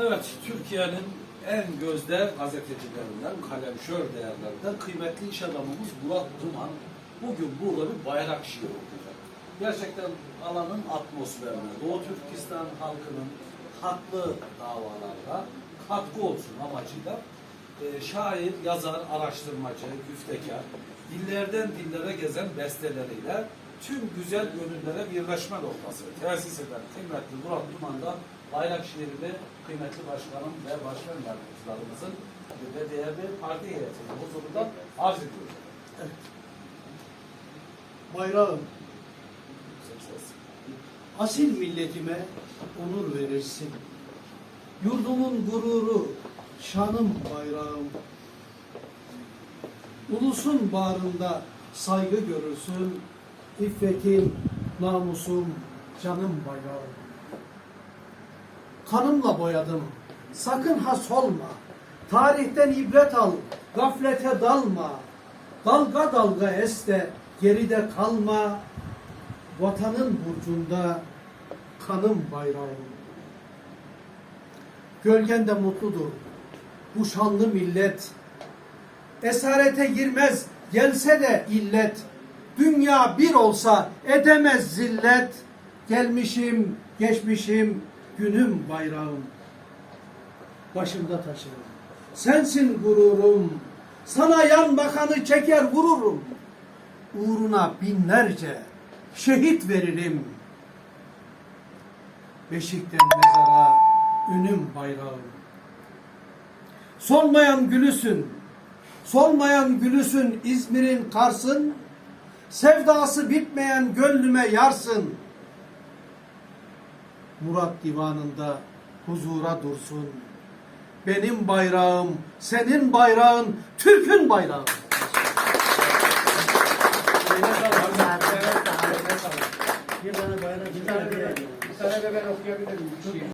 Evet, Türkiye'nin en gözde gazetecilerinden, kalemşör değerlerinden kıymetli iş adamımız Murat Duman bugün burada bir bayrak şiiri okuyacak. Gerçekten alanın atmosferine, Doğu Türkistan halkının haklı davalarda katkı olsun amacıyla e, şair, yazar, araştırmacı, güftekar, dillerden dillere gezen besteleriyle tüm güzel gönüllere birleşme noktası tesis eden kıymetli Murat Duman'da bayrak şiirini kıymetli başkanım ve başkan yardımcılarımızın ve değerli parti heyetinin huzurunda arz ediyoruz. Bayrağım, Ses. asil milletime onur verirsin. Yurdumun gururu, şanım bayrağım. Ulusun bağrında saygı görürsün. İffetim, namusum, canım bayrağım. Kanımla boyadım, sakın has olma. Tarihten ibret al, gaflete dalma. Dalga dalga es de geride kalma. Vatanın burcunda kanım bayrağım. Gölgende mutludur bu şanlı millet. Esarete girmez gelse de illet. Dünya bir olsa edemez zillet. Gelmişim, geçmişim, günüm bayrağım. Başımda taşırım. Sensin gururum. Sana yan bakanı çeker vururum. Uğruna binlerce şehit veririm. Beşikten mezara ünüm bayrağım. Solmayan gülüsün, solmayan gülüsün İzmir'in Kars'ın, sevdası bitmeyen gönlüme yarsın. Murat divanında huzura dursun. Benim bayrağım, senin bayrağın, Türk'ün bayrağı. Bir tane bayrak, bir tane de ben okuyabilirim.